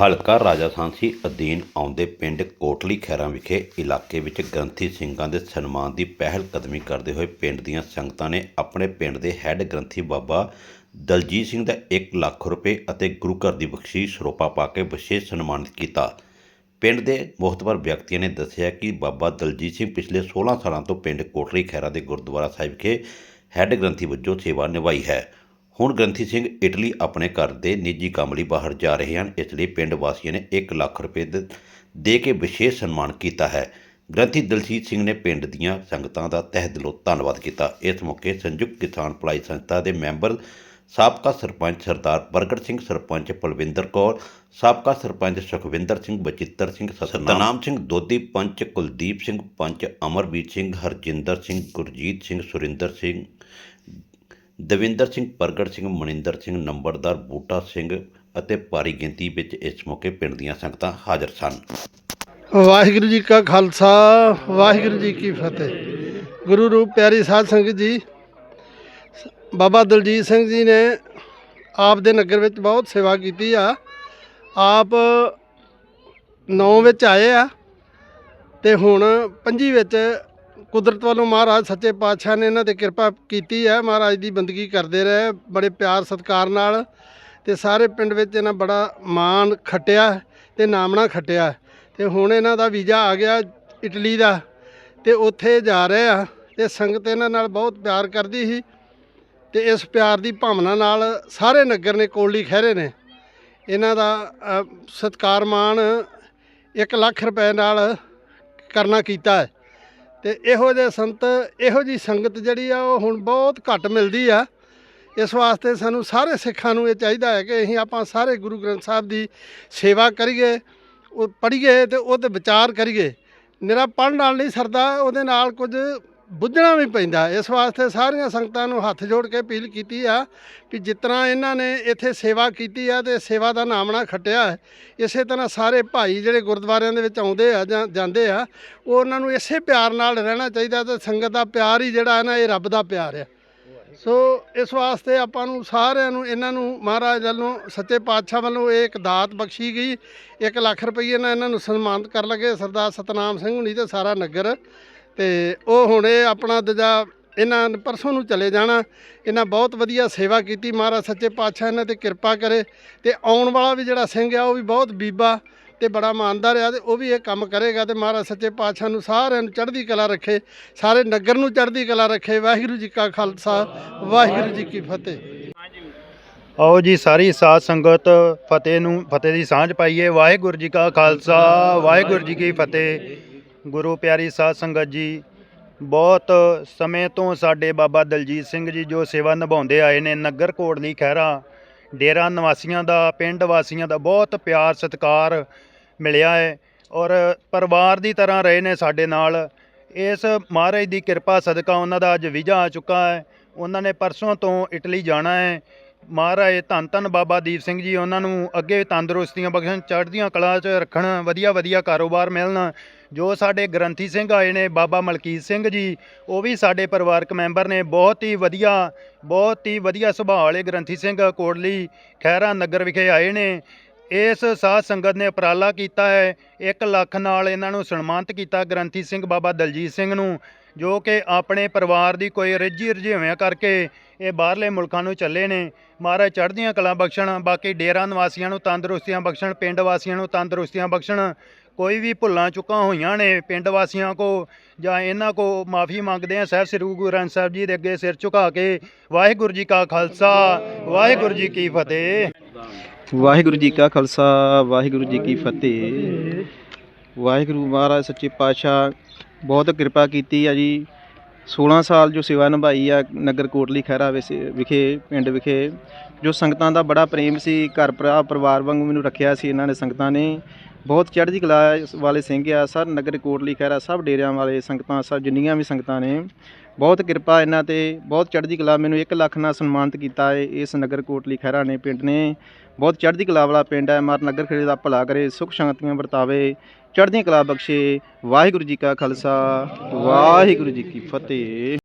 ਹਲਕਾ ਰਾਜਾਸਾਂਸੀ ਅਧੀਨ ਆਉਂਦੇ ਪਿੰਡ ਕੋਟਲੀ ਖੈਰਾਂ ਵਿਖੇ ਇਲਾਕੇ ਵਿੱਚ ਗ੍ਰੰਥੀ ਸਿੰਘਾਂ ਦੇ ਸਨਮਾਨ ਦੀ ਪਹਿਲ ਕਦਮੀ ਕਰਦੇ ਹੋਏ ਪਿੰਡ ਦੀਆਂ ਸੰਗਤਾਂ ਨੇ ਆਪਣੇ ਪਿੰਡ ਦੇ ਹੈੱਡ ਗ੍ਰੰਥੀ ਬਾਬਾ ਦਲਜੀਤ ਸਿੰਘ ਦਾ 1 ਲੱਖ ਰੁਪਏ ਅਤੇ ਗੁਰੂ ਘਰ ਦੀ ਬਖਸ਼ੀਸ਼ ਸਰੋਪਾ ਪਾ ਕੇ ਵਿਸ਼ੇਸ਼ ਸਨਮਾਨਿਤ ਕੀਤਾ। ਪਿੰਡ ਦੇ ਮੁਖਤਬਰ ਵਿਅਕਤੀਆਂ ਨੇ ਦੱਸਿਆ ਕਿ ਬਾਬਾ ਦਲਜੀਤ ਸਿੰਘ ਪਿਛਲੇ 16 ਸਾਲਾਂ ਤੋਂ ਪਿੰਡ ਕੋਟਲੀ ਖੈਰਾ ਦੇ ਗੁਰਦੁਆਰਾ ਸਾਹਿਬ ਵਿਖੇ ਹੈੱਡ ਗ੍ਰੰਥੀ ਵਜੋਂ ਸੇਵਾ ਨਿਭਾਈ ਹੈ। ਹੁਣ ਗ੍ਰੰਥੀ ਸਿੰਘ ਇਟਲੀ ਆਪਣੇ ਘਰ ਦੇ ਨਿੱਜੀ ਕੰਮ ਲਈ ਬਾਹਰ ਜਾ ਰਹੇ ਹਨ। ਇਸ ਲਈ ਪਿੰਡ ਵਾਸੀਆਂ ਨੇ 1 ਲੱਖ ਰੁਪਏ ਦੇ- ਦੇ ਕੇ ਵਿਸ਼ੇਸ਼ ਸਨਮਾਨ ਕੀਤਾ ਹੈ। ਗ੍ਰੰਥੀ ਦਲਜੀਤ ਸਿੰਘ ਨੇ ਪਿੰਡ ਦੀਆਂ ਸੰਗਤਾਂ ਦਾ ਤਹਿ ਦਿਲੋਂ ਧੰਨਵਾਦ ਕੀਤਾ। ਇਸ ਮੌਕੇ ਸੰਯੁਕਤ ਕਿਸਾਨ ਭਲਾਈ ਸੰਸਥਾ ਦੇ ਮੈਂਬਰ ਸਾਬਕਾ ਸਰਪੰਚ ਸਰਦਾਰ ਪ੍ਰਗਟ ਸਿੰਘ, ਸਰਪੰਚ ਪਲਵਿੰਦਰ ਕੌਰ, ਸਾਬਕਾ ਸਰਪੰਚ ਸੁਖਵਿੰਦਰ ਸਿੰਘ, ਬਚਿੱਤਰ ਸਿੰਘ, ਸਤਨਾਮ ਸਿੰਘ ਦੋਦੀ ਪੰਚ ਕੁਲਦੀਪ ਸਿੰਘ, ਪੰਚ ਅਮਰਬੀਰ ਸਿੰਘ, ਹਰਜਿੰਦਰ ਸਿੰਘ, ਗੁਰਜੀਤ ਸਿੰਘ, ਸੁਰਿੰਦਰ ਸਿੰਘ ਦਵਿੰਦਰ ਸਿੰਘ ਪ੍ਰਗਟ ਸਿੰਘ, ਮਨਿੰਦਰ ਸਿੰਘ, ਨੰਬਰਦਾਰ ਬੂਟਾ ਸਿੰਘ ਅਤੇ ਭਾਰੀ ਗਿਣਤੀ ਵਿੱਚ ਇਸ ਮੌਕੇ ਪਿੰਡ ਦੀਆਂ ਸੰਗਤਾਂ ਹਾਜ਼ਰ ਸਨ। ਵਾਹਿਗੁਰੂ ਜੀ ਕਾ ਖਾਲਸਾ, ਵਾਹਿਗੁਰੂ ਜੀ ਕੀ ਫਤਿਹ। ਗੁਰੂ ਰੂਪ ਪਿਆਰੀ ਸਾਧ ਸੰਗਤ ਜੀ, ਬਾਬਾ ਦਲਜੀਤ ਸਿੰਘ ਜੀ ਨੇ ਆਪ ਦੇ ਨਗਰ ਵਿੱਚ ਬਹੁਤ ਸੇਵਾ ਕੀਤੀ ਆ। ਆਪ 9 ਵਿੱਚ ਆਏ ਆ ਤੇ ਹੁਣ ਪੰਜੀ ਵਿੱਚ ਕੁਦਰਤ ਵੱਲੋਂ ਮਹਾਰਾਜ ਸੱਚੇ ਪਾਤਸ਼ਾਹ ਨੇ ਇਹਨਾਂ ਤੇ ਕਿਰਪਾ ਕੀਤੀ ਹੈ। ਮਹਾਰਾਜ ਦੀ ਬੰਦਗੀ ਕਰਦੇ ਰਹੇ ਬੜੇ ਪਿਆਰ ਸਤਿਕਾਰ ਨਾਲ ਤੇ ਸਾਰੇ ਪਿੰਡ ਵਿੱਚ ਇਹਨਾਂ ਬੜਾ ਮਾਣ ਖੱਟਿਆ ਤੇ ਨਾਮਣਾ ਖੱਟਿਆ। ਤੇ ਹੁਣ ਇਹਨਾਂ ਦਾ ਵੀਜ਼ਾ ਆ ਗਿਆ ਇਟਲੀ ਦਾ ਤੇ ਉੱਥੇ ਜਾ ਰਹੇ ਆ ਤੇ ਸੰਗਤ ਇਹਨਾਂ ਨਾਲ ਬਹੁਤ ਪਿਆਰ ਕਰਦੀ ਸੀ ਤੇ ਇਸ ਪਿਆਰ ਦੀ ਭਾਵਨਾ ਨਾਲ ਸਾਰੇ ਨਗਰ ਨੇ ਕੋਲੀ ਖਹਿਰੇ ਨੇ। ਇਹਨਾਂ ਦਾ ਅ, ਸਤਿਕਾਰ ਮਾਣ 1 ਲੱਖ ਰੁਪਏ ਨਾਲ ਕਰਨਾ ਕੀਤਾ ਹੈ। ਤੇ ਇਹੋ ਜਿਹੇ ਸੰਤ, ਇਹੋ ਜੀ ਸੰਗਤ ਜਿਹੜੀ ਆ, ਉਹ ਹੁਣ ਬਹੁਤ ਘੱਟ ਮਿਲਦੀ ਆ। ਇਸ ਵਾਸਤੇ ਸਾਨੂੰ ਸਾਰੇ ਸਿੱਖਾਂ ਨੂੰ ਇਹ ਚਾਹੀਦਾ ਹੈ ਕਿ ਅਸੀਂ ਆਪਾਂ ਸਾਰੇ ਗੁਰੂ ਗ੍ਰੰਥ ਸਾਹਿਬ ਦੀ ਸੇਵਾ ਕਰੀਏ, ਉਹ ਪੜ੍ਹੀਏ ਤੇ ਉਹਤੇ ਵਿਚਾਰ ਕਰੀਏ। ਨਿਰਾ ਪੜ੍ਹਨ ਨਾਲ ਨਹੀਂ ਸਰਦਾ, ਉਹਦੇ ਨਾਲ ਕੁਝ ਬੁੱਝਣਾ ਵੀ ਪੈਂਦਾ। ਇਸ ਵਾਸਤੇ ਸਾਰੀਆਂ ਸੰਗਤਾਂ ਨੂੰ ਹੱਥ ਜੋੜ ਕੇ ਅਪੀਲ ਕੀਤੀ ਆ ਕਿ ਜਿਤਨਾ ਇਹਨਾਂ ਨੇ ਇੱਥੇ ਸੇਵਾ ਕੀਤੀ ਆ ਤੇ ਸੇਵਾ ਦਾ ਨਾਮਣਾ ਖੱਟਿਆ ਹੈ, ਇਸੇ ਤਰ੍ਹਾਂ ਸਾਰੇ ਭਾਈ ਜਿਹੜੇ ਗੁਰਦੁਆਰਿਆਂ ਦੇ ਵਿੱਚ ਆਉਂਦੇ ਆ ਜਾਂ ਜਾਂਦੇ ਆ, ਉਹ ਉਹਨਾਂ ਨੂੰ ਇਸੇ ਪਿਆਰ ਨਾਲ ਰਹਿਣਾ ਚਾਹੀਦਾ ਤੇ ਸੰਗਤ ਦਾ ਪਿਆਰ ਹੀ ਜਿਹੜਾ ਹੈ ਨਾ, ਇਹ ਰੱਬ ਦਾ ਪਿਆਰ ਆ। ਸੋ ਇਸ ਵਾਸਤੇ ਆਪਾਂ ਨੂੰ ਸਾਰਿਆਂ ਨੂੰ, ਇਹਨਾਂ ਨੂੰ ਮਹਾਰਾਜ ਵੱਲੋਂ, ਸੱਚੇ ਪਾਤਸ਼ਾਹ ਵੱਲੋਂ ਇਹ ਇੱਕ ਦਾਤ ਬਖਸ਼ੀ ਗਈ। 1 ਲੱਖ ਰੁਪਏ ਨਾਲ ਇਹਨਾਂ ਨੂੰ ਸਨਮਾਨਿਤ ਕਰ ਲਗੇ ਸਰਦਾਰ ਸਤਨਾਮ ਸਿੰਘ ਹੁਣੀ ਤੇ ਸਾਰਾ ਨਗਰ। ਤੇ ਉਹ ਹੁਣ ਇਹ ਆਪਣਾ ਦਜਾ ਇਹਨਾਂ ਪਰਸੋਂ ਨੂੰ ਚਲੇ ਜਾਣਾ। ਇਹਨਾਂ ਬਹੁਤ ਵਧੀਆ ਸੇਵਾ ਕੀਤੀ। ਮਹਾਰਾਜ ਸੱਚੇ ਪਾਤਸ਼ਾਹ ਇਹਨਾਂ ਤੇ ਕਿਰਪਾ ਕਰੇ ਤੇ ਆਉਣ ਵਾਲਾ ਵੀ ਜਿਹੜਾ ਸਿੰਘ ਆ, ਉਹ ਵੀ ਬਹੁਤ ਬੀਬਾ ਤੇ ਬੜਾ ਇਮਾਨਦਾਰ ਆ ਤੇ ਉਹ ਵੀ ਇਹ ਕੰਮ ਕਰੇਗਾ ਤੇ ਮਹਾਰਾਜ ਸੱਚੇ ਪਾਤਸ਼ਾਹ ਨੂੰ ਸਾਰਿਆਂ ਨੂੰ ਚੜ੍ਹਦੀ ਕਲਾ ਰੱਖੇ, ਸਾਰੇ ਨਗਰ ਨੂੰ ਚੜ੍ਹਦੀ ਕਲਾ ਰੱਖੇ। ਵਾਹਿਗੁਰੂ ਜੀ ਕਾ ਖਾਲਸਾ, ਵਾਹਿਗੁਰੂ ਜੀ ਕੀ ਫਤਿਹ। ਆਓ ਜੀ ਸਾਰੀ ਸਾਧ ਸੰਗਤ ਫਤਿਹ ਨੂੰ, ਫਤਿਹ ਦੀ ਸਾਂਝ ਪਾਈਏ। ਵਾਹਿਗੁਰੂ ਜੀ ਕਾ ਖਾਲਸਾ, ਵਾਹਿਗੁਰੂ ਜੀ ਕੀ ਫਤਿਹ। ਗੁਰੂ ਪਿਆਰੀ ਸਾਧ ਸੰਗਤ ਜੀ, ਬਹੁਤ ਸਮੇਂ ਤੋਂ ਸਾਡੇ ਬਾਬਾ ਦਲਜੀਤ ਸਿੰਘ ਜੀ ਜੋ ਸੇਵਾ ਨਿਭਾਉਂਦੇ ਆਏ ਨੇ ਨਗਰ ਕੋਟਲੀ ਖਹਿਰਾ, ਡੇਰਾ ਨਿਵਾਸੀਆਂ ਦਾ, ਪਿੰਡ ਵਾਸੀਆਂ ਦਾ ਬਹੁਤ ਪਿਆਰ ਸਤਿਕਾਰ ਮਿਲਿਆ ਹੈ ਔਰ ਪਰਿਵਾਰ ਦੀ ਤਰ੍ਹਾਂ ਰਹੇ ਨੇ ਸਾਡੇ ਨਾਲ। ਇਸ ਮਹਾਰਾਜ ਦੀ ਕਿਰਪਾ ਸਦਕਾ ਉਹਨਾਂ ਦਾ ਅੱਜ ਵੀਜ਼ਾ ਆ ਚੁੱਕਾ ਹੈ। ਉਹਨਾਂ ਨੇ ਪਰਸੋਂ ਤੋਂ ਇਟਲੀ ਜਾਣਾ ਹੈ। ਮਹਾਰਾਜ, ਧੰਨ ਧੰਨ ਬਾਬਾ ਦੀਪ ਸਿੰਘ ਜੀ, ਉਹਨਾਂ ਨੂੰ ਅੱਗੇ ਤੰਦਰੁਸਤੀਆਂ ਬਖਸ਼ਣ, ਚੜ੍ਹਦੀਆਂ ਕਲਾ 'ਚ ਰੱਖਣ, ਵਧੀਆ ਵਧੀਆ ਕਾਰੋਬਾਰ ਮਿਲਣ। ਜੋ ਸਾਡੇ ਗ੍ਰੰਥੀ ਸਿੰਘ ਆਏ ਨੇ, ਬਾਬਾ ਮਲਕੀਤ ਸਿੰਘ ਜੀ, ਉਹ ਵੀ ਸਾਡੇ ਪਰਿਵਾਰਕ ਮੈਂਬਰ ਨੇ। ਬਹੁਤ ਹੀ ਵਧੀਆ, ਬਹੁਤ ਹੀ ਵਧੀਆ ਸੁਭਾਅ ਵਾਲੇ ਗ੍ਰੰਥੀ ਸਿੰਘ ਕੋਟਲੀ ਖਹਿਰਾ ਨਗਰ ਵਿਖੇ ਆਏ ਨੇ। ਇਸ ਸਾਧ ਸੰਗਤ ਨੇ ਉਪਰਾਲਾ ਕੀਤਾ ਹੈ। 1 ਲੱਖ ਨਾਲ ਇਹਨਾਂ ਨੂੰ ਸਨਮਾਨਿਤ ਕੀਤਾ ਗ੍ਰੰਥੀ ਸਿੰਘ ਬਾਬਾ ਦਲਜੀਤ ਸਿੰਘ ਨੂੰ, ਜੋ ਕਿ ਆਪਣੇ ਪਰਿਵਾਰ ਦੀ ਕੋਈ ਰਜੀ ਰਜੀਵਿਆਂ ਕਰਕੇ ਇਹ ਬਾਹਰਲੇ ਮੁਲਕਾਂ ਨੂੰ ਚੱਲੇ ਨੇ। ਮਹਾਰਾਜ ਚੜ੍ਹਦੀਆਂ ਕਲਾ ਬਖਸ਼ਣ, ਬਾਕੀ ਡੇਰਾ ਨਿਵਾਸੀਆਂ ਨੂੰ ਤੰਦਰੁਸਤੀਆਂ ਬਖਸ਼ਣ, ਪਿੰਡ ਵਾਸੀਆਂ ਨੂੰ ਤੰਦਰੁਸਤੀਆਂ ਬਖਸ਼ਣ, ਕੋਈ ਵੀ ਭੁੱਲਾਂ ਚੁੱਕਾਂ ਹੋਈਆਂ ਨੇ ਪਿੰਡ ਵਾਸੀਆਂ ਕੋ, ਜਾਂ ਇਹਨਾਂ ਕੋ ਮਾਫੀ ਮੰਗਦੇ ਆ ਸਾਹਿਬ ਸ੍ਰੀ ਗੁਰੂ ਗ੍ਰੰਥ ਸਾਹਿਬ ਜੀ ਦੇ ਅੱਗੇ ਸਿਰ ਝੁਕਾ ਕੇ। ਵਾਹਿਗੁਰੂ ਜੀ ਕਾ ਖਾਲਸਾ, ਵਾਹਿਗੁਰੂ ਜੀ ਕੀ ਫਤਿਹ। ਵਾਹਿਗੁਰੂ ਜੀ ਕਾ ਖਾਲਸਾ, ਵਾਹਿਗੁਰੂ ਜੀ ਕੀ ਫਤਿਹ। ਵਾਹਿਗੁਰੂ ਮਹਾਰਾਜ ਸੱਚੇ ਪਾਤਸ਼ਾਹ, ਬਹੁਤ ਕਿਰਪਾ ਕੀਤੀ ਆ ਜੀ। 16 ਸਾਲ ਜੋ ਸੇਵਾ ਨਿਭਾਈ ਆ ਨਗਰ ਕੋਟਲੀ ਖਹਿਰਾ ਵਿਸੇ- ਵਿਖੇ, ਪਿੰਡ ਵਿਖੇ, ਜੋ ਸੰਗਤਾਂ ਦਾ ਬੜਾ ਪ੍ਰੇਮ ਸੀ, ਘਰ ਭਰਾ, ਪਰਿਵਾਰ ਵਾਂਗੂ ਮੈਨੂੰ ਰੱਖਿਆ ਸੀ ਇਹਨਾਂ ਨੇ ਸੰਗਤਾਂ ਨੇ। ਬਹੁਤ ਚੜ੍ਹਦੀ ਕਲਾ ਵਾਲੇ ਸਿੰਘ ਆ, ਸਰ ਨਗਰ ਕੋਟਲੀ ਖਹਿਰਾ, ਸਭ ਡੇਰਿਆਂ ਵਾਲੇ ਸੰਗਤਾਂ ਸਭ ਜਿੰਨੀਆਂ ਵੀ ਸੰਗਤਾਂ ਨੇ। ਬਹੁਤ ਕਿਰਪਾ ਇਹਨਾਂ ਤੇ, ਬਹੁਤ ਚੜ੍ਹਦੀ ਕਲਾ ਮੈਨੂੰ 1 ਲੱਖ ਨਾਲ ਸਨਮਾਨਿਤ ਕੀਤਾ ਹੈ ਇਸ ਨਗਰ ਕੋਟਲੀ ਖਹਿਰਾ ਨੇ, ਪਿੰਡ ਨੇ। ਬਹੁਤ ਚੜ੍ਹਦੀ ਕਲਾ ਵਾਲਾ ਪਿੰਡ ਹੈ। ਮਾਰ ਨਗਰ ਖੇੜੇ ਦਾ ਭਲਾ ਕਰੇ, ਸੁਖ ਸ਼ਾਂਤੀਆਂ ਵਰਤਾਵੇ। ਚੜ੍ਹਦੀਆਂ ਕਲਾ ਬਖਸ਼ੇ। ਵਾਹਿਗੁਰੂ ਜੀ ਕਾ ਖਾਲਸਾ, ਵਾਹਿਗੁਰੂ ਜੀ ਕੀ ਫਤਿਹ।